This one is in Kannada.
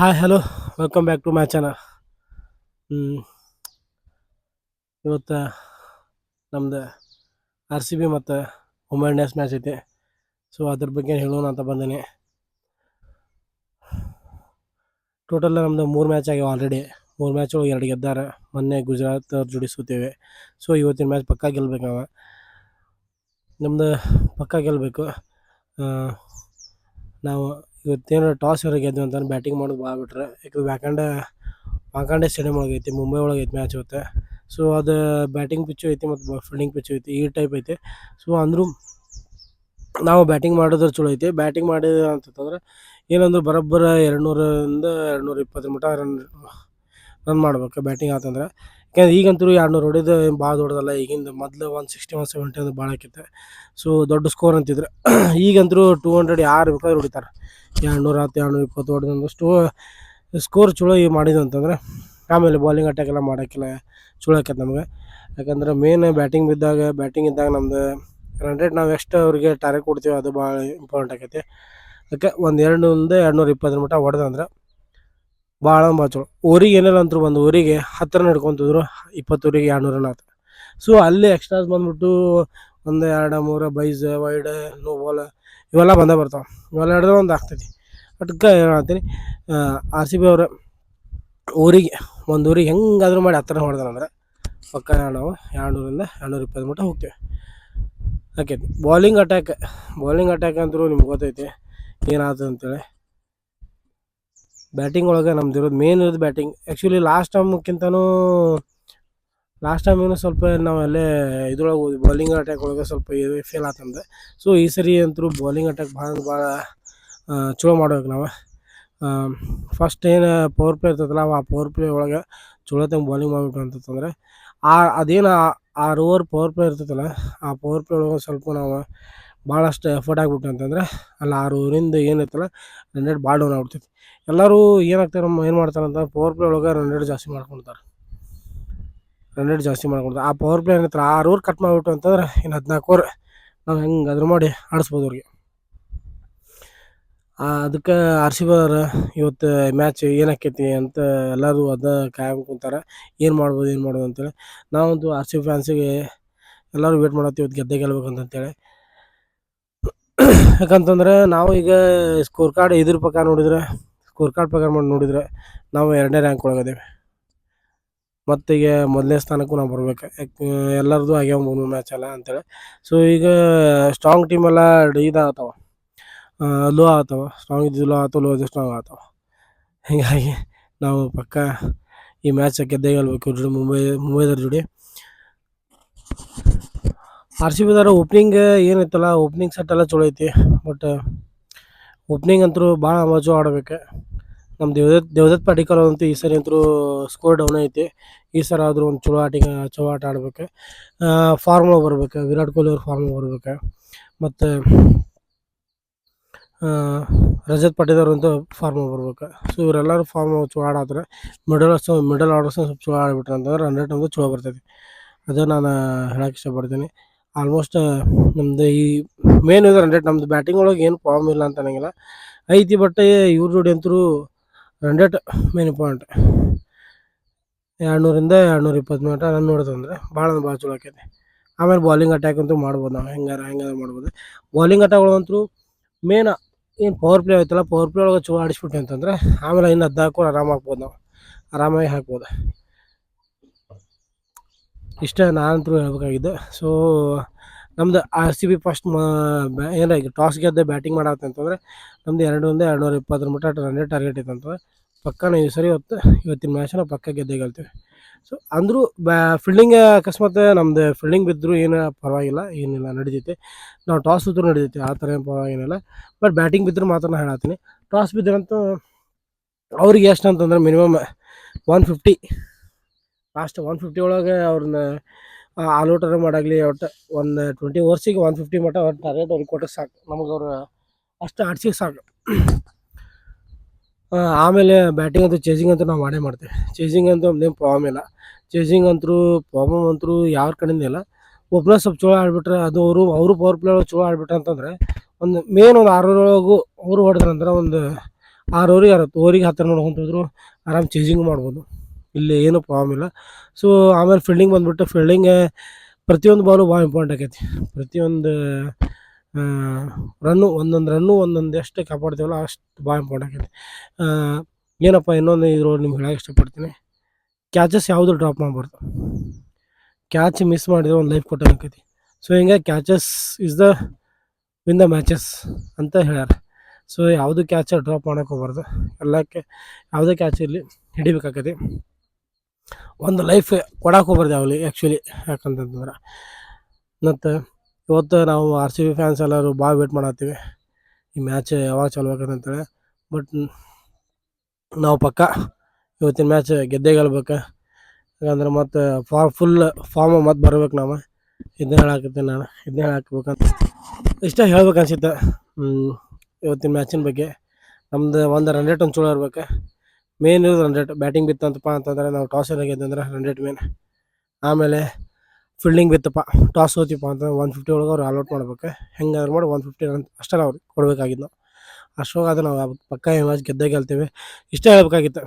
Hi hello welcome back to my channel ಇವತ್ತು ನಮ್ಮದು ಆರ್ ಸಿ ಬಿ ಮತ್ತು ಇಂಡಿಯನ್ಸ್ ಮ್ಯಾಚ್ ಐತಿ. ಸೊ ಅದ್ರ ಬಗ್ಗೆ ಹೇಳೋಣ ಅಂತ ಬಂದೀನಿ. ಟೋಟಲ್ ನಮ್ಮದು ಮೂರು ಮ್ಯಾಚ್ ಆಗ್ಯಾವ ಆಲ್ರೆಡಿ ಮೂರು ಮ್ಯಾಚ್ ಎರಡು ಗೆದ್ದಾರೆ. ಮೊನ್ನೆ ಗುಜರಾತ್ ಅವ್ರ ಜೋಡಿ ಸೊ ಇವತ್ತಿನ ಮ್ಯಾಚ್ ಪಕ್ಕ ಗೆಲ್ಬೇಕು ನಾವು. ನಮ್ದು ಪಕ್ಕ ಗೆಲ್ಲಬೇಕು ನಾವು ಇವತ್ತೇನು ಟಾಸ್ ಇವ್ರಿಗೆ ಗೆದ್ದು ಅಂತ ಬ್ಯಾಟಿಂಗ್ ಮಾಡೋದು ಭಾಳ ಬಿಟ್ರೆ ಯಾಕಂದ್ರೆ ವಾಂಕಂಡೆ ಸ್ಟೇಡಿಯಮ್ ಒಳಗೆ ಐತಿ ಮುಂಬೈ ಒಳಗೆ ಐತಿ ಮ್ಯಾಚ್ ಇವತ್ತು. ಸೊ ಅದು ಬ್ಯಾಟಿಂಗ್ ಪಿಚ್ಚು ಐತಿ ಮತ್ತು ಫೀಲ್ಡಿಂಗ್ ಪಿಚ್ಚು ಐತಿ, ಈ ಟೈಪ್ ಐತಿ. ಸೊ ಅಂದರೂ ನಾವು ಬ್ಯಾಟಿಂಗ್ ಮಾಡಿದ್ರೆ ಚಲೋ ಐತಿ. ಬ್ಯಾಟಿಂಗ್ ಮಾಡಿದ ಅಂತಂದ್ರೆ ಏನಂದ್ರೆ ಬರೋಬ್ಬರ ಎರಡು ನೂರರಿಂದ ಎರಡು ನೂರ ಇಪ್ಪತ್ತರ ಮಟ್ಟ ರನ್ ರನ್ ಮಾಡ್ಬೇಕು ಬ್ಯಾಟಿಂಗ್ ಆತಂದ್ರೆ. ಯಾಕಂದ್ರೆ ಈಗಂತೂ ಎರಡು ನೂರು ಹೊಡೆದು ಭಾಳ ದೊಡ್ಡದಲ್ಲ, ಈಗಿಂದ ಮೊದಲು ಒನ್ ಸಿಕ್ಸ್ಟಿ ಒನ್ ಸೆವೆಂಟಿ ಅದು ಭಾಳ ಆಕೈತೆ. ಸೊ ದೊಡ್ಡ ಸ್ಕೋರ್ ಅಂತಿದ್ರೆ. ಈಗಂತೂ ಟೂ ಹಂಡ್ರೆಡ್ ಯಾರು ಬೇಕಾದ್ರೆ ಹೊಡಿತಾರೆ. ಎರಡು ನೂರ ಹತ್ತು ಎರಡು ನೂರ ಇಪ್ಪತ್ತು ಸ್ಟೋ ಸ್ಕೋರ್ ಚಲೋ ಈಗ ಮಾಡಿದ್ದು ಅಂತಂದ್ರೆ, ಆಮೇಲೆ ಬಾಲಿಂಗ್ ಅಟ್ಯಾಕ್ ಎಲ್ಲ ಮಾಡೋಕ್ಕಿಲ್ಲ ಚಲೋ ಆಕೈತೆ ನಮಗೆ. ಯಾಕಂದ್ರೆ ಮೇನ್ ಬ್ಯಾಟಿಂಗ್ ಬಿದ್ದಾಗ ಬ್ಯಾಟಿಂಗ್ ಇದ್ದಾಗ ನಮ್ದು ರನ್ ರೇಟ್ ನಾವು ಎಷ್ಟು ಅವ್ರಿಗೆ ಟಾರ್ಗೆಟ್ ಕೊಡ್ತೀವಿ ಅದು ಭಾಳ ಇಂಪಾರ್ಟೆಂಟ್ ಆಕೈತಿ. ಅದಕ್ಕೆ ಒಂದು ಎರಡು ನೂರಿಂದ ಎರಡು ನೂರ ಇಪ್ಪತ್ತರ ಮಟ್ಟ ಹೊಡೆದಂದ್ರೆ ಭಾಳ ಭಾಳ ಚಲೋ. ಊರಿಗೆ ಏನಿಲ್ಲ ಅಂತರು ಒಂದು ಊರಿಗೆ ಹತ್ತಿರ ನಡ್ಕೊತಿದ್ರು, ಇಪ್ಪತ್ತು ಊರಿಗೆ ಎರಡು ನೂರು ರನ್ ಆಯ್ತು ಸೊ ಅಲ್ಲಿ ಎಕ್ಸ್ಟ್ರಾಸ್ ಬಂದ್ಬಿಟ್ಟು ಒಂದು ಎರಡು, ಮೂರು ಬೈಸ್ ವೈಡ್ ನೋ ಬಾಲ್ ಇವೆಲ್ಲ ಬಂದೇ ಬರ್ತಾವೆ. ಇವೆಲ್ಲ ಹಿಡಿದ್ರೆ ಒಂದು ಆಗ್ತೈತಿ. ಅದಕ್ಕೆ ಹೇಳ್ತೀನಿ ಆರ್ ಸಿ ಬಿ ಅವ್ರ, ಊರಿಗೆ, ಒಂದು ಊರಿಗೆ ಹೆಂಗಾದ್ರೂ ಮಾಡಿ ಹತ್ತಿರ ಹೊಡೆದಾರಂದ್ರೆ ಪಕ್ಕ ನಾವು ಎರಡುನೂರಿಂದ ಎರಡುನೂರ ಎರಡು ನೂರ ಇಪ್ಪತ್ತು ಮಟ್ಟ ಹೋಗ್ತೇವೆ. ಆಕೈತಿ ಬಾಲಿಂಗ್ ಅಟ್ಯಾಕ್ ಬಾಲಿಂಗ್ ಅಟ್ಯಾಕ್ ಅಂತೂ ನಿಮ್ಗೆ ಗೊತ್ತೈತಿ ಏನಾಯ್ತು ಅಂತೇಳಿ ಬ್ಯಾಟಿಂಗ್ ಒಳಗೆ ನಮ್ದು ಇರೋದು ಮೇನ್ ಇರೋದು ಬ್ಯಾಟಿಂಗ್ ಆ್ಯಕ್ಚುಲಿ ಲಾಸ್ಟ್ ಟೈಮ್ಗಿಂತನೂ ಲಾಸ್ಟ್ ಟೈಮ್ ಏನೋ ಸ್ವಲ್ಪ ನಾವು ಅಲ್ಲೇ ಇದ್ರೊಳಗೆ ಬೌಲಿಂಗ್ ಅಟ್ಯಾಕ್ ಒಳಗೆ ಸ್ವಲ್ಪ ಫೇಲ್ ಆತಂದೆ ಸೊ ಈ ಸರಿ ಅಂತೂ ಬೌಲಿಂಗ್ ಅಟ್ಯಾಕ್ ಭಾಳ ಭಾಳ ಚಲೋ ಮಾಡ್ಬೇಕು ನಾವು. ಫಸ್ಟ್ ಏನು ಪವರ್ ಪ್ಲೇ ಇರ್ತದಲ್ಲ ಆ ಪವರ್ ಪ್ಲೇ ಒಳಗೆ ಚಲೋ ತಂಗೆ ಬೌಲಿಂಗ್ ಮಾಡಬೇಕು ಅಂತಂದ್ರೆ ಆ, ಅದೇನು ಆ ಓವರ್ ಪವರ್ ಪ್ಲೇ ಇರ್ತದಲ್ಲ ಆ ಪವರ್ ಪ್ಲೇ ಒಳಗೆ ಸ್ವಲ್ಪ ನಾವು ಭಾಳಷ್ಟು ಎಫರ್ಟ್ ಆಗ್ಬಿಟ್ಟು ಅಂತಂದ್ರೆ ಅಲ್ಲಿ ಆರು ಊರಿಂದ ಏನೈತಲ್ಲ ರನ್ ರೇಟ್ ಭಾಳ ಡೌನ್ ಆಗ್ಬಿಡ್ತೈತಿ. ಎಲ್ಲರೂ ಏನಾಗ್ತಾರೆ ಏನು ಮಾಡ್ತಾರೆ ಅಂತ ಪವರ್ ಪ್ಲೇ ಒಳಗೆ ರನ್ ರೇಟ್ ಜಾಸ್ತಿ ಮಾಡ್ಕೊಳ್ತಾರೆ ರನ್ ರೇಟ್ ಜಾಸ್ತಿ ಮಾಡ್ಕೊಳ್ತಾರೆ ಆ ಪವರ್ ಪ್ಲೇ ಏನೈತಲ್ಲ ಆರು ಓವರ್ ಕಟ್ ಮಾಡಿಬಿಟ್ಟು ಅಂತಂದ್ರೆ ಇನ್ನು ಹದಿನಾಲ್ಕು ನಾವು ಹೆಂಗೆ ಅದ್ರ ಮಾಡಿ ಆಡಿಸ್ಬೋದು ಅವ್ರಿಗೆ. ಅದಕ್ಕೆ ಆರ್ ಸಿ ಬಿ ಇವತ್ತು ಮ್ಯಾಚ್ ಏನಾಕೈತಿ ಅಂತ ಎಲ್ಲರೂ ಅದ ಕಾಯಂ ಕುಂತಾರೆ. ಏನು ಮಾಡ್ಬೋದು ಏನು ಮಾಡ್ಬೋದು ಅಂತೇಳಿ ನಾವಂತೂ ಆರ್ ಸಿ ಬಿ ಫ್ಯಾನ್ಸಿಗೆ ಎಲ್ಲರೂ ವೇಟ್ ಮಾಡತ್ತೀವಿ ಇವತ್ತು ಗೆದ್ದೇ ಗೆಲ್ಬೇಕಂತಂತೇಳಿ ಯಾಕಂತಂದ್ರೆ ನಾವು ಈಗ ಸ್ಕೋರ್ ಕಾರ್ಡ್ ಇದ್ರ ಪ್ರಕಾರ ನೋಡಿದ್ರೆ ಸ್ಕೋರ್ ಕಾರ್ಡ್ ಪ್ರಕಾರ ಮಾಡಿ ನೋಡಿದ್ರೆ ನಾವು ಎರಡನೇ ರ್ಯಾಂಕ್ ಒಳಗದೇವೆ. ಮತ್ತು ಈಗ ಮೊದಲನೇ ಸ್ಥಾನಕ್ಕೂ ನಾವು ಬರ್ಬೇಕು. ಎಲ್ಲರದು ಆಗ್ಯಾವ ಮೂರು ಮ್ಯಾಚ್ ಎಲ್ಲ ಅಂತೇಳಿ. ಸೊ ಈಗ ಸ್ಟ್ರಾಂಗ್ ಟೀಮೆಲ್ಲ ಇದಾಗತ್ತವ ಲೋ ಆಗ್ತಾವ ಸ್ಟ್ರಾಂಗ್ ಇದ್ದು ಲೋ ಆಗ್ತಾವ ಲೋ ಇದ್ದು ಸ್ಟ್ರಾಂಗ್ ಆಗ್ತಾವ ಹೀಗಾಗಿ ನಾವು ಪಕ್ಕ ಈ ಮ್ಯಾಚ್ ಗೆದ್ದೇ ಗೆಲ್ಲಬೇಕು ಜೋಡಿ ಮುಂಬೈ ಮುಂಬೈದವ್ರ ಜೋಡಿ. ಆರ್ ಸಿ ಬಿದಾರ ಓಪ್ನಿಂಗ್ ಏನೈತಲ್ಲ ಓಪ್ನಿಂಗ್ ಸೆಟ್ ಎಲ್ಲ ಚಲೋ ಐತಿ ಬಟ್ ಓಪ್ನಿಂಗ್ ಅಂತೂ ಭಾಳ ಮಜು ಆಡ್ಬೇಕು. ನಮ್ಮ ದೇವದತ್ ದೇವದತ್ ಪಾಟಿಕಲ್ ಅಂತೂ ಈ ಸರಿ ಅಂತೂ ಸ್ಕೋರ್ ಡೌನ್ ಐತಿ. ಈ ಸರಿ ಆದರೂ ಒಂದು ಚಲೋ ಆಟಿಂಗ್, ಚಲೋ ಆಟ ಆಡ್ಬೇಕು. ಫಾರ್ಮ್ ಬರ್ಬೇಕು, ವಿರಾಟ್ ಕೊಹ್ಲಿ ಅವ್ರ ಫಾರ್ಮ್ ಬರ್ಬೇಕು. ಮತ್ತು ರಜತ್ ಪಾಟಿದಾರ್ ಅಂತೂ ಫಾರ್ಮ್ ಬರ್ಬೇಕು. ಸೊ ಇವರೆಲ್ಲರೂ ಫಾರ್ಮ್ ಚಲೋ ಆಡಾದ್ರೆ ಮಿಡಲ್ ಮಿಡಲ್ ಆರ್ಡರ್ಸ್ ಸ್ವಲ್ಪ ಚಲೋ ಆಡ್ಬಿಟ್ರೆ ಅಂತಂದ್ರೆ ರೇಟ್ ಅಂತೂ ಚಲೋ ಬರ್ತೈತಿ. ಅದು ನಾನು ಹೇಳಕ್ಕೆ ಇಷ್ಟಪಡ್ತೀನಿ. ಆಲ್ಮೋಸ್ಟ್ ನಮ್ಮದು ಈ ಮೇನ್ ಇದು ರನ್ ರೇಟ್ ನಮ್ಮದು ಬ್ಯಾಟಿಂಗ್ ಒಳಗೆ ಏನು ಪ್ರಾಬ್ಲಮ್ ಇಲ್ಲ ಅಂತ ಅನ್ನಂಗಿಲ್ಲ. ಐತಿ ಬಟ್ ಇವ್ರ ಜೋಡಿ ಅಂತೂ ರನ್ ಮೇನ್ ಪಾಯಿಂಟ್ ಎರಡು ನೂರಿಂದ ಎರಡು ನೂರ ಇಪ್ಪತ್ತು ಮೀಟ ರನ್ ನೋಡಿದಂದ್ರೆ ಭಾಳ ಅಂದ್ರೆ ಭಾಳ ಚಲೋ ಆಕೈತಿ. ಆಮೇಲೆ ಬಾಲಿಂಗ್ ಅಟ್ಯಾಕ್ ಅಂತೂ ಮಾಡ್ಬೋದು ನಾವು. ಹೆಂಗಾರ ಹೆಂಗಾರ ಮಾಡ್ಬೋದು. ಬಾಲಿಂಗ್ ಅಂತರೂ ಮೇನ್ ಏನು ಪವರ್ ಪ್ಲೇ ಆಯ್ತಲ್ಲ ಪವರ್ ಪ್ಲೇ ಒಳಗೆ ಚಲೋ ಆಡಿಸ್ಬಿಟ್ಟೆ ಅಂತಂದ್ರೆ ಆಮೇಲೆ ಇನ್ನು ಹದಿನಾಲ್ಕು ಆರಾಮ ಹಾಕ್ಬೋದು ನಾವು. ಆರಾಮಾಗಿ ಹಾಕ್ಬೋದು. ಇಷ್ಟ ನಾನಂತೂ ಹೇಳ್ಬೇಕಾಗಿದ್ದು. ಸೊ ನಮ್ದು ಆರ್ ಸಿ ಬಿ ಫಸ್ಟ್ ಮ ಏನಾರ ಈಗ ಟಾಸ್ ಗೆದ್ದೆ ಬ್ಯಾಟಿಂಗ್ ಮಾಡತ್ತೆ ಅಂತಂದ್ರೆ ನಮ್ದು ಒಂದೇ ಎರಡು ನೂರ ಇಪ್ಪತ್ತರ ಮಟ್ಟ ರನ್ ಟಾರ್ಗೆಟ್ ಐತೆ ಅಂತಂದರೆ ಪಕ್ಕ ನಾವು ಈ ಸರಿ ಇವತ್ತು, ಇವತ್ತಿನ ಮ್ಯಾಚ್ ಪಕ್ಕ ಗೆದ್ದೇ ಗೆಲ್ತೀವಿ. ಸೊ ಅಂದರೂ ಬ್ಯಾ ಫೀಲ್ಡಿಂಗ್ ಅಕಸ್ಮಾತ್ ನಮ್ಮದು ಫೀಲ್ಡಿಂಗ್ ಬಿದ್ದರೂ ಏನು ಪರವಾಗಿಲ್ಲ, ಏನಿಲ್ಲ, ನಡೀತೈತೆ. ನಾವು ಟಾಸ್ ಇದ್ರೂ ನಡೀತೈತೆ, ಆ ಥರ ಏನು ಪರವಾಗಿಲ್ಲ. ಬಟ್ ಬ್ಯಾಟಿಂಗ್ ಬಿದ್ದರೂ ಮಾತ್ರ ನಾನು ಹೇಳತ್ತೀನಿ ಟಾಸ್ ಬಿದ್ದರಂತೂ ಅವ್ರಿಗೆ ಎಷ್ಟು ಅಂತಂದ್ರೆ minimum one fifty last one fifty ಒಳಗೆ ಅವ್ರನ್ನ ಆಲ್ ಔಟರ್ ಮಾಡಾಗಲಿ ಒಟ್ಟು ಒಂದು ಟ್ವೆಂಟಿ ಓವರ್ಸಿಗೆ ಒನ್ ಫಿಫ್ಟಿ ಮಟ್ಟ ಅವ್ರ ಟಾರ್ಗೆಟ್ ಅವ್ರಿಗೆ ಕೊಟ್ಟರೆ ಸಾಕು. ನಮಗೆ ಅವ್ರು, ಅಷ್ಟು ಆಡ್ಸಿಗೆ ಸಾಕು. ಆಮೇಲೆ ಬ್ಯಾಟಿಂಗ್ ಅಂತೂ ಚೇಸಿಂಗ್ ಅಂತೂ ನಾವು ಮಾಡೇ ಮಾಡ್ತೇವೆ. ಚೇಸಿಂಗ್ ಅಂತೂ ಒಂದೇನು ಪ್ರಾಬ್ಲಮ್ ಇಲ್ಲ. ಚೇಸಿಂಗ್ ಅಂತೂ ಪ್ರಾಬ್ಲಮ್ ಅಂತೂ ಯಾರ ಕಡೆಯಿಂದ ಇಲ್ಲ. ಒಬ್ಬನ ಸ್ವಲ್ಪ ಚಲೋ ಆಡ್ಬಿಟ್ರೆ ಅದು ಅವರು ಅವರು ಪವರ್ ಪ್ಲೇ ಒಳಗೆ ಚಲೋ ಆಡ್ಬಿಟ್ರೆ ಅಂತಂದ್ರೆ ಒಂದು ಮೇನ್ ಒಂದು ಆರರೊಳಗೂ ಅವರು ಹೊಡೆದ್ರಂದ್ರೆ ಒಂದು ಆರು ಓವರಿಗೆ ಆರು ಓವರಿಗೆ ಹತ್ತಿರ ರನ್ ನೋಡ್ಕೊಂತ ಆರಾಮ್ ಚೇಸಿಂಗ್ ಮಾಡ್ಬೋದು. ಇಲ್ಲಿ ಏನೂ ಪ್ರಾಬ್ಲಮ್ ಇಲ್ಲ. ಸೊ ಆಮೇಲೆ ಫೀಲ್ಡಿಂಗ್ ಬಂದ್ಬಿಟ್ಟು ಫೀಲ್ಡಿಂಗ್ ಪ್ರತಿಯೊಂದು ಬಾಲು ಭಾಳ ಇಂಪಾರ್ಟೆಂಟ್ ಆಕೈತಿ ಪ್ರತಿಯೊಂದು ರನ್ನು ಒಂದೊಂದು ರನ್ನು ಒಂದೊಂದು ಎಷ್ಟು ಕಾಪಾಡ್ತೀವಲ್ಲ ಅಷ್ಟು ಭಾಳ ಇಂಪಾರ್ಟೆಂಟ್ ಆಗೈತಿ. ಏನಪ್ಪ ಇನ್ನೊಂದು ಇದ್ರೊಳಗೆ ನಿಮ್ಗೆ ಹೇಳಕ್ಕೆ ಇಷ್ಟಪಡ್ತೀನಿ. ಕ್ಯಾಚಸ್ ಯಾವುದು ಡ್ರಾಪ್ ಮಾಡಬಾರ್ದು. ಕ್ಯಾಚ್ ಮಿಸ್ ಮಾಡಿದ್ರೆ ಒಂದು ಲೈಫ್ ಕೊಟ್ಟಂಗೆ ಆಕೈತಿ ಸೊ ಹಿಂಗೆ catches is the win the matches ಅಂತ ಹೇಳ್ಯಾರ. ಸೊ ಯಾವುದು ಕ್ಯಾಚರ್ ಡ್ರಾಪ್ ಮಾಡೋಕೆ ಹೋಗ್ಬಾರ್ದು. ಎಲ್ಲಕ್ಕೆ ಯಾವುದೇ ಕ್ಯಾಚ್ ಇರಲಿ ಹಿಡಿಬೇಕಾಕತಿ ಒಂದು ಲೈಫ್ ಕೊಡಕ್ಕೆ ಹೋಗ್ಬಾರ್ದು ಯಾವಲಿ ಆ್ಯಕ್ಚುಲಿ ಯಾಕಂತಂದ್ರೆ, ಮತ್ತು ಇವತ್ತು ನಾವು ಆರ್ ಸಿ ಬಿ ಫ್ಯಾನ್ಸ್ ಎಲ್ಲರೂ ಭಾಳ ವೇಟ್ ಮಾಡತ್ತೀವಿ. ಈ ಮ್ಯಾಚ್ ಯಾವಾಗ ಚಾಲು ಅಂತೇಳಿ. ಬಟ್ ನಾವು ಪಕ್ಕ ಇವತ್ತಿನ ಮ್ಯಾಚ್ ಗೆದ್ದೇ ಗೆಲ್ಬೇಕು. ಯಾಕಂದ್ರೆ ಮತ್ತು ಫಾ ಫುಲ್ ಫಾರ್ಮ್ ಮತ್ತೆ ಬರ್ಬೇಕು ನಾವು. ಇದನ್ನ ಹೇಳಾಕತ್ತೀನಿ ನಾನು. ಇದನ್ನ ಹೇಳಾಕ್ಬೇಕಂತ. ಇಷ್ಟ ಹೇಳ್ಬೇಕು ಅನಿಸುತ್ತೆ. ಇವತ್ತಿನ ಮ್ಯಾಚಿನ ಬಗ್ಗೆ. ನಮ್ದು ಒಂದು ರನ್ ರೇಟ್ ಒಂದು ಚಲೋ ಇರ್ಬೇಕು. ಮೇನ್ ಇರೋದು ರನ್ ರೇಟ್ ಬ್ಯಾಟಿಂಗ್ ಬಿತ್ತಂತಪ್ಪ ಅಂತಂದ್ರೆ ನಾವು ಟಾಸ್ ಗೆದ್ದಂದ್ರೆ ರನ್ ರೇಟ್ ಮೇನ್ ಆಮೇಲೆ ಫೀಲ್ಡಿಂಗ್ ಬಿತ್ತಪ್ಪ ಟಾಸ್ ಹೋತಿಪ್ಪ ಅಂತಂದ್ರೆ ಒನ್ ಫಿಫ್ಟಿ ಒಳಗೆ ಅವ್ರು ಆಲ್ಔಟ್ ಮಾಡ್ಬೇಕು. ಹೆಂಗಾದ್ರು ಮಾಡಿ ಒನ್ ಫಿಫ್ಟಿ ರನ್ ಅಷ್ಟೇ ಅವ್ರಿಗೆ ಕೊಡಬೇಕಾಗಿದ್ದು. ನಾವು ಅದು ನಾವು ಪಕ್ಕ ಏನು ಗೆದ್ದೇ ಗೆಲ್ತೀವಿ. ಇಷ್ಟೇ ಹೇಳ್ಬೇಕಾಗಿತ್ತು.